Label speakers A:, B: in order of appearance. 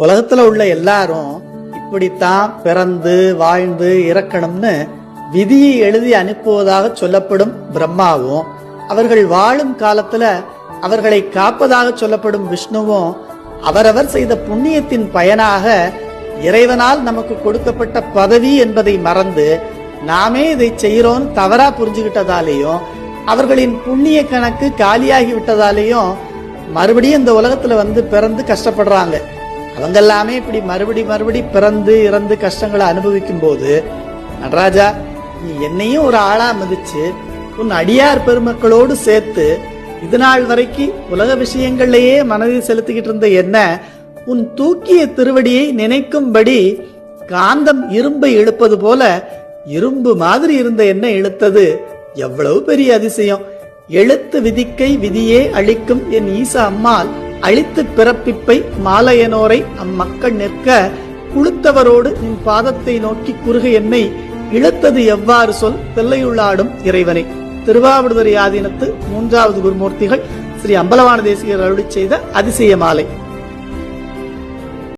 A: உலகத்துல உள்ள எல்லாரும் இப்படித்தான் பிறந்து வாழ்ந்து இறக்கணும்னு விதியை எழுதி அனுப்புவதாக சொல்லப்படும் பிரம்மாவும் அவர்கள் வாழும் காலத்துல அவர்களை காப்பதாக சொல்லப்படும் விஷ்ணுவும் அவரவர் செய்த புண்ணியத்தின் பயனாக இறைவனால் நமக்கு கொடுக்கப்பட்ட பதவி என்பதை மறந்து நாமே இதை செய்யறோம் தவறா புரிஞ்சுகிட்டதாலேயும் அவர்களின் புண்ணிய கணக்கு காலியாகி விட்டதாலேயும் மறுபடியும் இந்த உலகத்துல வந்து பிறந்து கஷ்டப்படுறாங்க. அவங்க எல்லாமே இப்படி மறுபடி மறுபடி பிறந்து இறந்து கஷ்டங்களை அனுபவிக்கும் போது நடராஜா நீ என்னையும் ஒரு ஆளா மதிச்சு உன் அடியார் பெருமக்களோடு சேர்த்து இது நாள் வரைக்கும் உலக விஷயங்கள்லயே மனதில் செலுத்திக்கிட்டு இருந்த என்ன உன் தூக்கிய திருவடியை நினைக்கும்படி காந்தம் இரும்பை இழுப்பது போல இரும்பு மாதிரி இருந்த என்ன இழுத்தது? எவ்வளவு பெரிய அதிசயம். எழுத்து விதிக்கை விதியே அளிக்கும் என் ஈசா அம்மாள் அழித்து பிறப்பிப்பை மாலையனோரை அம்மக்கள் நிற்க குளுத்தவரோடு நின் பாதத்தை நோக்கி குறுக என்னை இழுத்தது எவ்வாறு சொல் பிள்ளையுள்ளாடும் இறைவனை. திருவாவடுதுறை ஆதீனத்து மூன்றாவது குருமூர்த்திகள் ஸ்ரீ அம்பலவான தேசிகர் அருளி செய்த அதிசய மாலை.